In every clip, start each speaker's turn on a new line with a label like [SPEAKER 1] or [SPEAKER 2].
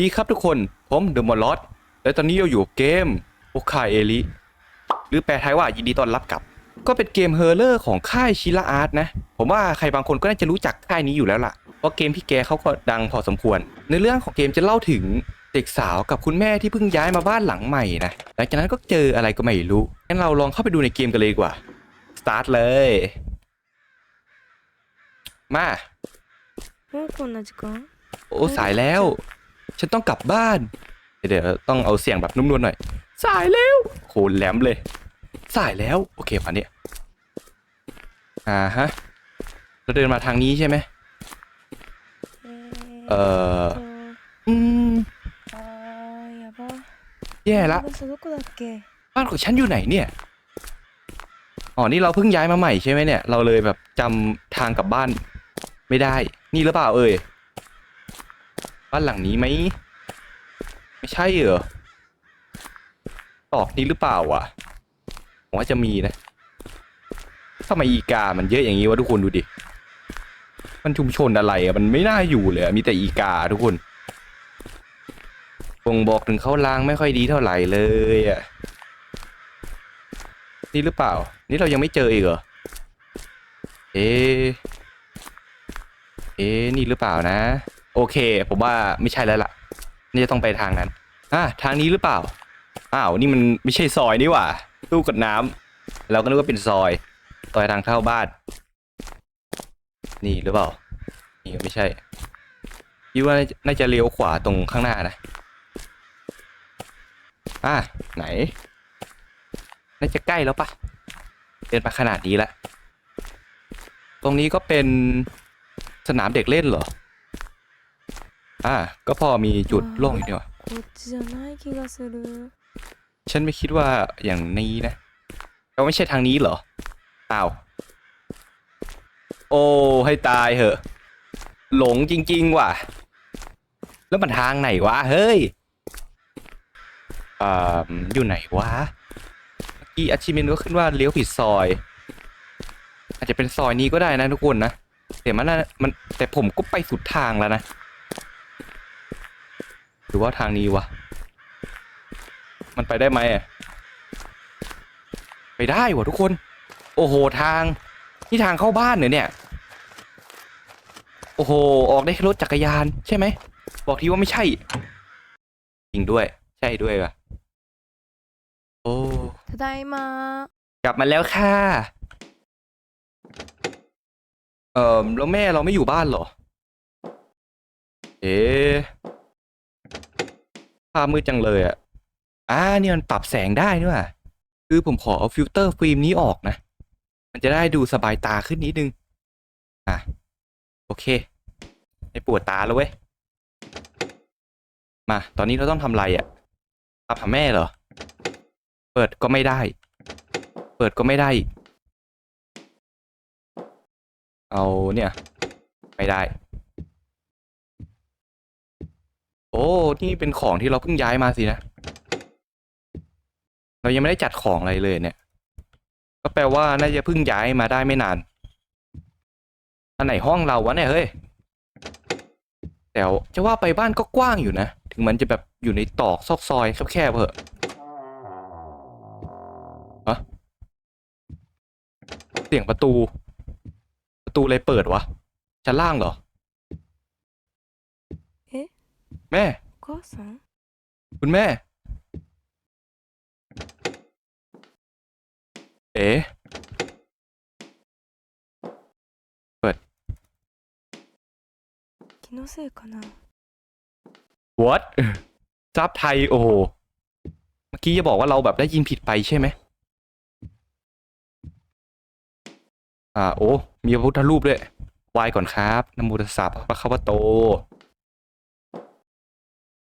[SPEAKER 1] ดีครับทุกคน ผมเดอะมอลล์และตอนนี้เราอยู่เกมโอคายเอริหรือแปลไทยว่ายินดีต้อนรับกับ ก็เป็นเกมเฮอร์เลอร์ของค่ายชิลาอาร์ตนะ ผมว่าใครบางคนก็น่าจะรู้จักค่ายนี้อยู่แล้วล่ะ เพราะเกมพี่แกเขาก็ดังพอสมควร ในเรื่องของเกมจะเล่าถึงเด็กสาวกับคุณแม่ที่เพิ่งย้ายมาบ้านหลังใหม่นะ หลังจากนั้นก็เจออะไรก็ไม่รู้ งั้นเราลองเข้าไปดูในเกมกันเลยดีกว่า สตาร์ทเลย มา
[SPEAKER 2] โอ้คนละจัง
[SPEAKER 1] โอ้สายแล้ว ฉันต้องกลับบ้าน เดี๋ยวต้องเอาเสียงแบบนุ่มนวลหน่อย สายแล้วโคหแหลมเลย สายแล้ว โอเคผ่านเนี่ยอ่าฮะเราเดินมาทางนี้ใช่ไหมเอออืมแย่ละบ้านของฉันอยู่ไหนเนี่ยอ๋อนี่เราเพิ่งย้ายมาใหม่ใช่ไหมเนี่ย เราเลยแบบจำทางกลับบ้านไม่ได้ นี่หรือเปล่าเอ่ย บ้านหลังนี้ไหม ไม่ใช่เหรอ ตอกนี้หรือเปล่าวะผมว่าจะมีนะทำไมอีกา มันเยอะอย่างนี้วะทุกคนดูดิ มันชุมชนอะไรอะมันไม่น่าอยู่เลยมีแต่อีกาทุกคนบ่งบอกถึงเขาล้างไม่ค่อยดีเท่าไหร่เลยอะนี่หรือเปล่า นี่เรายังไม่เจออีกเหรอ เอะเอ๊นี่หรือเปล่านะ โอเค ผมว่าไม่ใช่แล้วล่ะ นี่จะต้องไปทางนั้น อะทางนี้หรือเปล่า อ้าว นี่มันไม่ใช่ซอยนี่หว่า ตู้กดน้ำเราก็นึกว่าเป็นซอยซอยทางเข้าบ้าน นี่หรือเปล่า นี่ก็ไม่ใช่คิดว่าน่าจะเลี้ยวขวาตรงข้างหน้านะ อะไหน น่าจะใกล้แล้วปะเดินมาขนาดนี้แล้วตรงนี้ก็เป็นสนามเด็กเล่นเหรอ อ่ะก็พอมีจุดโล่งอยู่เนี่ย
[SPEAKER 2] こっちじゃない気がする
[SPEAKER 1] ฉันไม่คิดว่าอย่างนี้นะเราไม่ใช่ทางนี้เหรออ้าว โอ้ให้ตายเหอะ หลงจริง ๆ ว่ะ แล้วมันทางไหนวะ เฮ้ยอ่าอยู่ไหนวะ เมื่อกี้อาชิเมนก็ขึ้นว่าเลี้ยวผิดซอย อาจจะเป็นซอยนี้ก็ได้นะทุกคนนะ แต่มันน่ามันแต่ผมก็ไปสุดทางแล้วนะ หรือว่าทางนี้วะ มันไปได้ไหมอะไปได้วะทุกคน โอ้โหทาง นี่ทางเข้าบ้านเหรอเนี่ย โอ้โห ออกได้แค่รถจักรยาน ใช่ไหม บอกทีว่าไม่ใช่ จริงด้วย ใช่ด้วยว่ะ โอ้
[SPEAKER 2] ただいま
[SPEAKER 1] กลับมาแล้วค่ะ เอ่อแล้วแม่เราไม่อยู่บ้านเหรอ เอ๊ะภ าพมืดจังเลยอะอ่านี่มันปรับแสงได้นี่ว่าคือผมขอเอาฟิลเตอร์ฟิล์มนี้ออกนะ มันจะได้ดูสบายตาขึ้นนิดนึง อะ โอเคไม่ปวดตาแล้วเว้ย มา ตอนนี้เราต้องทำอะไรอะตามหาแม่เหรอ เปิดก็ไม่ได้ เปิดก็ไม่ได้ เอาเนี่ย ไม่ได้ อ้นี่เป็นของที่เราเพิ่งย้ายมาสินะ เรายังไม่ได้จัดของอะไรเลยเนี่ย ก็แปลว่าน่าจะเพิ่งย้ายมาได้ไม่นาน อันไหนห้องเราวะเนี่ยเฮ้ย แต่จะว่าไปบ้านก็กว้างอยู่นะ ถึงมันจะแบบอยู่ในตอกซอกซอยแคบๆเหอะฮะเสียงประตู ประตูอะไรเปิดวะชั้นล่างเหรอ
[SPEAKER 2] เอ๊ะ
[SPEAKER 1] แม่
[SPEAKER 2] お母さん
[SPEAKER 1] คุณแม่ เอ๋
[SPEAKER 2] 気のせいかな
[SPEAKER 1] what ซับไทย โอ้โห เมื่อกี้จะบอกว่าเราแบบได้ยินผิดไปใช่ไหม อ่า โอ้ มีพระพุทธรูปด้วยไหวายก่อนครับนะโมตัสสะพระคัมภโต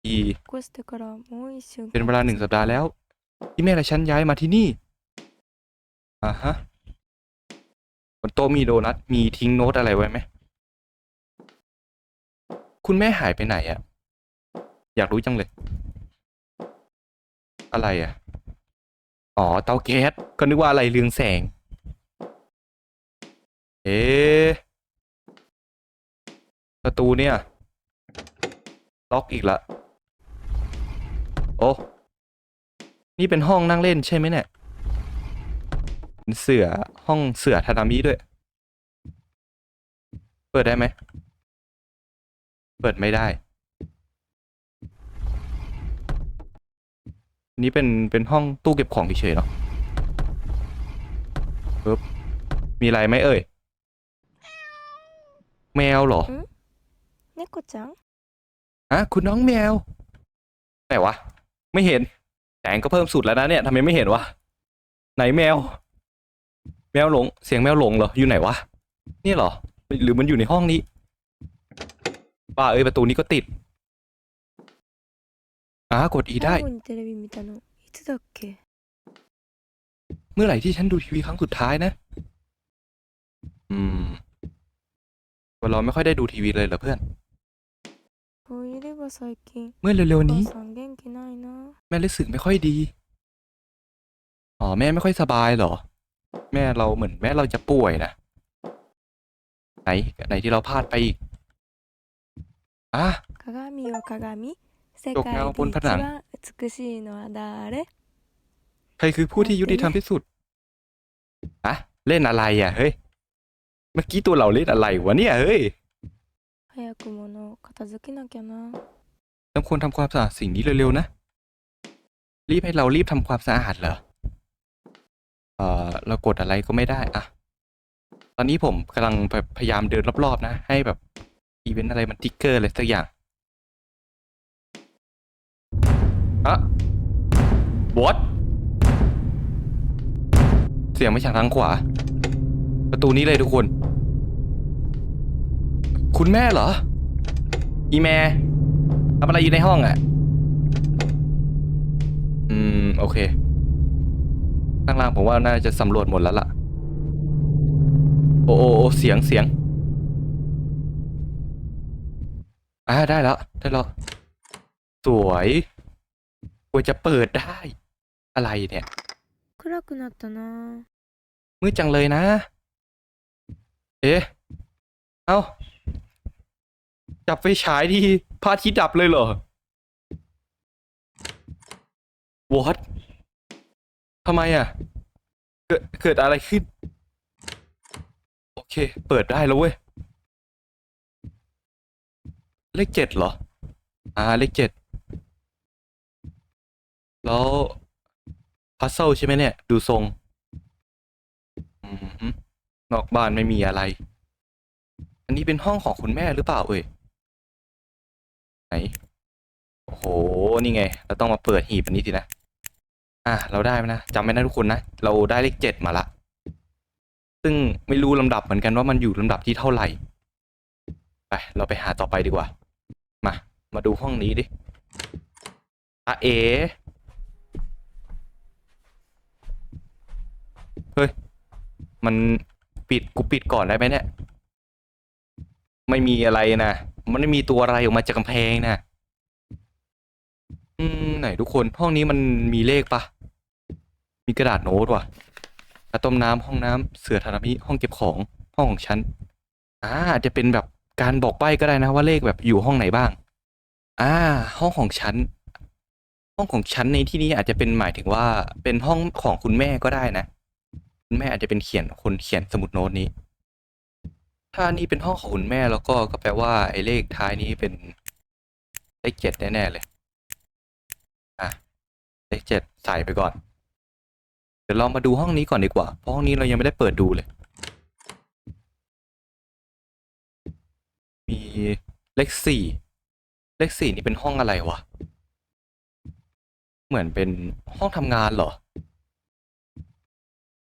[SPEAKER 1] อี
[SPEAKER 2] 引っ越してからもう一週間
[SPEAKER 1] เป็นเวลาหนึ่งสัปดาห์แล้ว ที่แม่และฉันย้ายมาที่นี่ อ่าฮะบนโต๊ะมีโดนัท มีทิ้งโน้ตอะไรไว้ไหม คุณแม่หายไปไหนอะ อยากรู้จังเลย อะไรอะอ๋อ เตาแก๊ส ก็นึกว่าอะไรเรืองแสง เอ๊ะประตูเนี่ย ล็อกอีกละ โอ้นี่เป็นห้องนั่งเล่นใช่ไหมเนี่ยเสือห้องเสือทานามิด้วย เปิดได้ไหม เปิดไม่ได้ นี่เป็นเป็นห้องตู้เก็บของเฉยๆเนาะปึ๊บมีอะไรไหมเอ่ย แมวเหรอ
[SPEAKER 2] เนโกจัง
[SPEAKER 1] อะคุณน้องแมว ไหนวะ ไม่เห็นแสงก็เพิ่มสุดแล้วนะเนี่ยทำไมไม่เห็นวะ ไหนแมว แมวหลง เสียงแมวหลงเหรอ อยู่ไหนวะ นี่เหรอ หรือมันอยู่ในห้องนี้ป้าเอ้ยประตูนี้ก็ติดอ่ากดอีได้
[SPEAKER 2] 最後にテレビ見たのいつだっけ
[SPEAKER 1] เมื่อไหร่ที่ฉันดูทีวีครั้งสุดท้ายนะ อืมเราไม่ค่อยได้ดูทีวีเลยเหรอเพื่อน
[SPEAKER 2] そういえば最近
[SPEAKER 1] เมื่อเร็ว
[SPEAKER 2] お
[SPEAKER 1] ๆนี้
[SPEAKER 2] 母さん 元気ないな
[SPEAKER 1] แม่รู้สึกไม่ค่อยดี อ๋อ แม่ไม่ค่อยสบายเหรอ แม่เราเหมือนแม่เราจะป่วยนะ ไหน ไหนที่เราพลาดไปอีก อ่ะ
[SPEAKER 2] 鏡よ鏡世
[SPEAKER 1] ตก
[SPEAKER 2] 界
[SPEAKER 1] เงา
[SPEAKER 2] で
[SPEAKER 1] บน
[SPEAKER 2] 一
[SPEAKER 1] ผนัง
[SPEAKER 2] 番美しいのは誰
[SPEAKER 1] ใครคือผู้ที่ยุติธรรมที่สุด อะ เล่นอะไรอ่ะ เฮ้ย เมื่อกี้ตัวเราเล่นอะไรวะเนี่ย เฮ้ย
[SPEAKER 2] 早く物を片付けなきゃな
[SPEAKER 1] ต้องควรทำความสะอาดสิ่งนี้เร็วๆนะ รีบให้เรารีบทำความสะอาดเหรอ เอ่อ เรากดอะไรก็ไม่ได้อะ ตอนนี้ผมกำลังแบบพยายามเดินรอบๆนะ ให้แบบอีเวนต์อะไรมันติ๊กเกอร์อะไรสักอย่างอะบอสเสียงไมาจากทางขวา ประตูนี้เลยทุกคน คุณแม่เหรอ อีแม่ ทำอะไรอยู่ในห้องอ่ะ อืม โอเค ข้างล่างผมว่าน่าจะสำรวจหมดแล้วล่ะ โอ้โอโอเสียงเสียง อ่าได้แล้ว ได้แล้ว สวยควรจะเปิดได้ อะไรเนี่ย
[SPEAKER 2] 暗くなったな
[SPEAKER 1] มืดจังเลยนะ เอ๊ะ เอ้า จับไฟฉายที่ พระอาทิตย์ดับเลยเหรอ What ทำไมอะ เกิดเกิดอะไรขึ้น โอเค เปิดได้แล้วเว้ย เลขเจ็ดเหรอ อ่า เลขเจ็ด แล้วพัซเซิลใช่ไหมเนี่ย ดูทรงอนอกบ้านไม่มีอะไร อันนี้เป็นห้องของคุณแม่หรือเปล่าเอ่ย ไหน โอ้โห นี่ไง เราต้องมาเปิดหีบอันนี้สินะ อะ เราได้ไหมนะจำไว้นะทุกคนนะ เราได้เลขเจ็ดมาละ ซึ่งไม่รู้ลำดับเหมือนกันว่ามันอยู่ลำดับที่เท่าไหร่ ไป เราไปหาต่อไปดีกว่า มา มาดูห้องนี้ดิอะเอ เฮ้ย มันปิด กูปิดก่อนได้ไหมเนี่ย ไม่มีอะไรนะ มันไม่มีตัวอะไรออกมาจากกำแพงนะ อืม ไหนทุกคนห้องนี้มันมีเลขปะ มีกระดาษโน้ตว่ะกระต้มน้ำห้องน้ำเสือธานามิห้องเก็บของห้องของฉันอ่าอาจจะเป็นแบบการบอกใบ้ก็ได้นะว่าเลขแบบอยู่ห้องไหนบ้าง อ่า ห้องของฉัน ห้องของฉันในที่นี้อาจจะเป็นหมายถึงว่าเป็นห้องของคุณแม่ก็ได้นะ คุณแม่อาจจะเป็นเขียนคนเขียนสมุดโน้ตนี้ ถ้านี่เป็นห้องของคุณแม่แล้วก็ก็แปลว่าไอ้เลขท้ายนี้เป็นเลขเจ็ดแน่ๆเลย อะ เลขเจ็ดใส่ไปก่อน เดี๋ยวเรามาดูห้องนี้ก่อนดีกว่า เพราะห้องนี้เรายังไม่ได้เปิดดูเลย มีเลขสี่ เลขสี่นี่เป็นห้องอะไรวะ เหมือนเป็นห้องทำงานเหรอ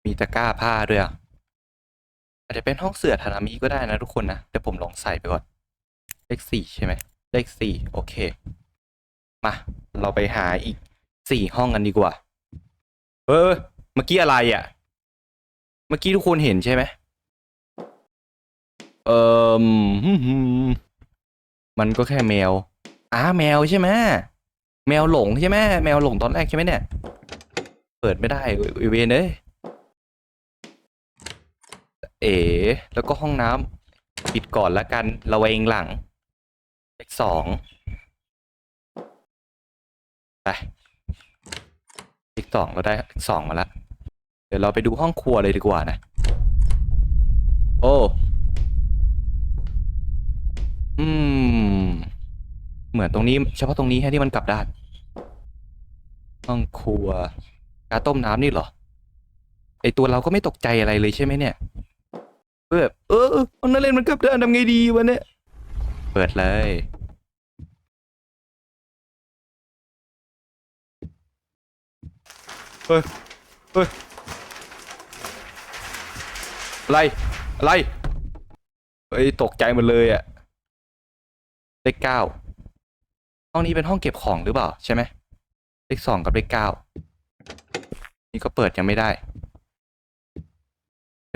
[SPEAKER 1] มีตะกร้าผ้าด้วยอะ อาจจะเป็นห้องเสือทานามิก็ได้นะทุกคนนะเดี๋ยวผมลองใส่ไปก่อน เลขสี่ใช่ไหมเลขสี่โอเค มา เราไปหาอีกสี่ห้องกันดีกว่า เออ เมื่อกี้อะไรอะ เมื่อกี้ทุกคนเห็นใช่ไหมเออมันก็แค่แมวอ้าแมวใช่ไหมแมวหลงใช่ไหมแมวหลงตอนแรกใช่ไหมเนี่ย เปิดไม่ได้เวเวนเอ้ย เอ๋ แล้วก็ห้องน้ำปิดก่อนล้วกันเระเวงหลังเลขสองไปอีกสองเราได้สองมาแล้วเดี๋ยวเราไปดูห้องครัวเลยดีกว่านะ โอ้ อืม เหมือนตรงนี้ เฉพาะตรงนี้แค่ที่มันกลับด้าน ห้องครัว กาต้มน้ำนี่เหรอ ไอตัวเราก็ไม่ตกใจอะไรเลยใช่ไหมเนี่ย แบบเออเอานั่นเล่นมันกลับด้านทำไงดีวะเนี่ยเปิดเลยเฮ้ยเฮ้ยอะไรอะไรเฮ้ยตกใจหมดเลยอะเลขเก้าห้องนี้เป็นห้องเก็บของหรือเปล่าใช่ไหมเลขสองกับเลขเก้านี่ก็เปิดยังไม่ได้เ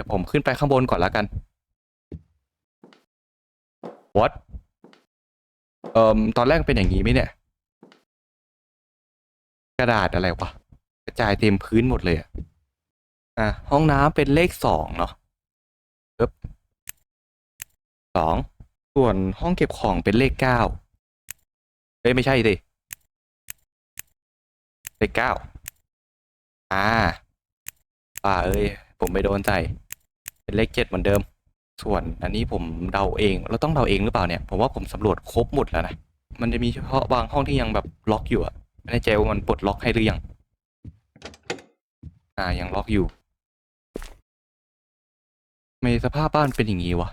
[SPEAKER 1] ดี๋ยวผมขึ้นไปข้างบนก่อนแล้วกัน what เอ่อตอนแรกเป็นอย่างนี้ไหมเนี่ย กระดาษอะไรวะกระจายเต็มพื้นหมดเลยอะอะห้องน้ำเป็นเลขสองเนาะปึ๊บสองส่วนห้องเก็บของเป็นเลขเก้าเอ้ยไม่ใช่สิเลขเก้าอ่าป่าเอ้ย ผมไปโดนใจ เป็นเลขเจ็ดเหมือนเดิม ส่วนอันนี้ผมเดาเอง เราต้องเดาเองหรือเปล่าเนี่ยผมว่าผมสำรวจครบหมดแล้วนะมันจะมีเฉพาะบางห้องที่ยังแบบล็อกอยู่อะไม่แน่ใจว่ามันปลดล็อกให้หรือยังอ่ายังล็อกอยู่ไม่สภาพบ้านเป็นอย่างนี้วะ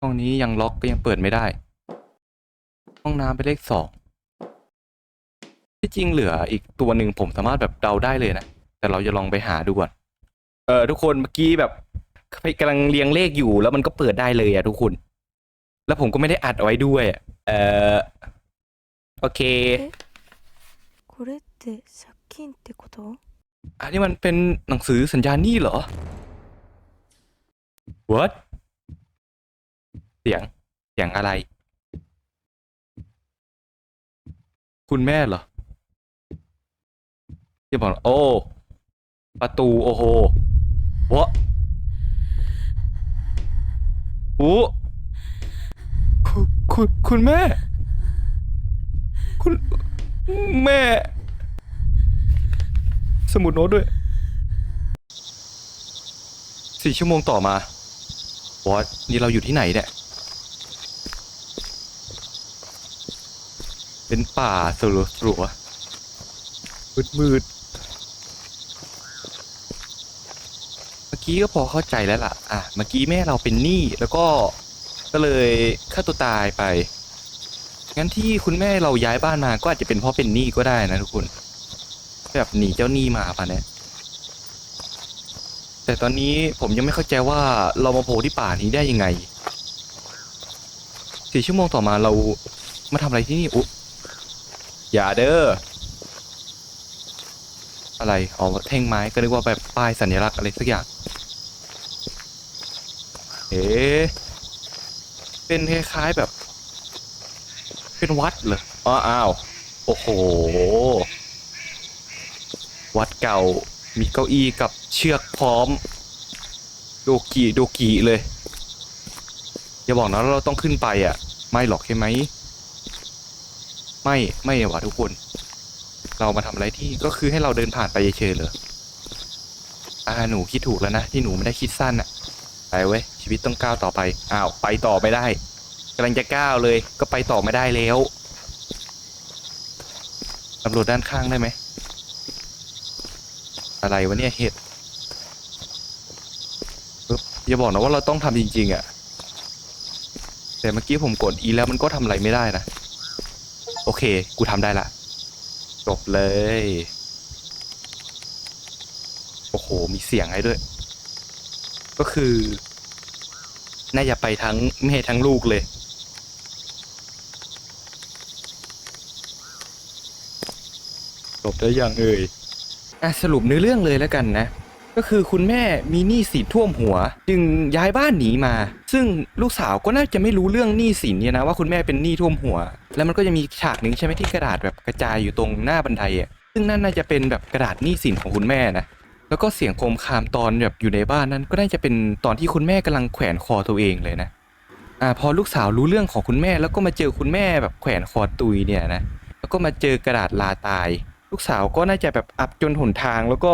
[SPEAKER 1] ห้องนี้ยังล็อกก็ยังเปิดไม่ได้ ห้องน้ำเป็นเลขสองที่จริงเหลืออีกตัวหนึ่งผมสามารถแบบเดาได้เลยนะ แต่เราจะลองไปหาดูก่อน ออทุกคนเมื่อกี้แบบกำลังเรียงเลขอยู่แล้วมันก็เปิดได้เลยอะทุกคน แล้วผมก็ไม่ได้อัดเอาไว้ด้วยอะเออโอเค
[SPEAKER 2] これって借金ってこと
[SPEAKER 1] อันนี้มันเป็นหนังสือสัญญาหนี้เหรอ What เสียง เสียงอะไร คุณแม่เหรอที่บอกโอ้ ประตู โอ้โห วะโอ้คุณคุณคุณแม่ คุณแม่ สมุดโน้ตด้วยสี่ชั่วโมงต่อมาวอตนี่เราอยู่ที่ไหนเนี่ย เป็นป่าสลัวสลัวมืดมืดเมื่อ กี้ก็พอเข้าใจแล้วล่ะ อะ เมื่อกี้แม่เราเป็นหนี้แล้วก็ก็เลยฆ่าตัวตายไป งั้นที่คุณแม่เราย้ายบ้านมาก็อาจจะเป็นเพราะเป็นหนี้ก็ได้นะทุกคน แบบหนีเจ้าหนี้มาปะเนี่ย แต่ตอนนี้ผมยังไม่เข้าใจว่าเรามาโผล่ที่ป่านี้ได้ยังไง สี่ชั่วโมงต่อมาเรามาทำอะไรที่นี่ อุ๊อย่าเด้อ อะไร อ๋อ แท่งไม้ก็นึกว่าแบบป้ายสัญลักษณ์อะไรสักอย่าง เอ๊เป็นคล้ายๆแบบ เป็นวัดเหรออ๋ออ้าว โอ้โห วัดเก่า มีเก้าอี้กับเชือกพร้อม โดกิโดกิเลย อย่าบอกนะเราต้องขึ้นไปอะ ไม่หรอกใช่ไหม ไม่ ไม่ว่ะทุกคน เรามาทำอะไรที่ก็คือให้เราเดินผ่านไปเฉยๆเลยอ่าหนูคิดถูกแล้วนะ ที่หนูไม่ได้คิดสั้นอะ ไปเว้ยชีวิตต้องก้าวต่อไปอ้าวไปต่อไม่ได้กำลังจะก้าวเลย ก็ไปต่อไม่ได้แล้วตำรวจด้านข้างได้ไหมอะไรวะเนี่ยเห็ดอย่าบอกนะว่าเราต้องทำจริง ๆอะ่ะแต่เมื่อกี้ผมกด E แล้วมันก็ทำอะไรไม่ได้นะ โอเค กูทำได้ละจบเลย โอ้โห มีเสียงให้ด้วย ก็คือ น่าจะไปทั้งแม่ทั้งลูกเลย จบได้ยังเอ่ยอะสรุปเนื้อเรื่องเลยแล้วกันนะ ก็คือคุณแม่มีหนี้สินท่วมหัว จึงย้ายบ้านหนีมา ซึ่งลูกสาวก็น่าจะไม่รู้เรื่องหนี้สินเนี่ยนะว่าคุณแม่เป็นหนี้ท่วมหัว แล้วมันก็จะมีฉากหนึ่งใช่ไหมที่กระดาษแบบกระจายอยู่ตรงหน้าบันไดอะซึ่งนั่นน่าจะเป็นแบบกระดาษหนี้สินของคุณแม่นะ แล้วก็เสียงโคมคามตอนแบบอยู่ในบ้านนั้น ก็น่าจะเป็นตอนที่คุณแม่กำลังแขวนคอตัวเองเลยนะอ่าพอลูกสาวรู้เรื่องของคุณแม่แล้วก็มาเจอคุณแม่แบบแขวนคอตุยเนี่ยนะแล้วก็มาเจอกระดาษลาตาย ลูกสาวก็น่าจะแบบอับจนหนทาง แล้วก็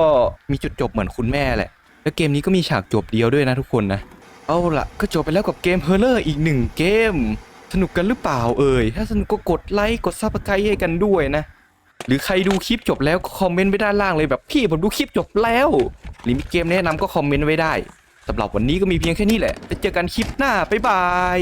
[SPEAKER 1] มีจุดจบเหมือนคุณแม่แหละ แล้วเกมนี้ก็มีฉากจบเดียวด้วยนะทุกคนนะเอาละก็จบไปแล้วกับเกมเฮอร์เลอร์อีกหนึ่งเกม สนุกกันหรือเปล่าเอ่ยถ้าสนุกก็กดไลค์กดซับสไครต์ให้กันด้วยนะ หรือใครดูคลิปจบแล้วก็คอมเมนต์ไว้ด้านล่างเลยแบบพี่ผมดูคลิปจบแล้ว หรือมีเกมแนะนำก็คอมเมนต์ไว้ได้สำหรับวันนี้ก็มีเพียงแค่นี้แหละไปเจอกันคลิปหน้าบ๊ายบาย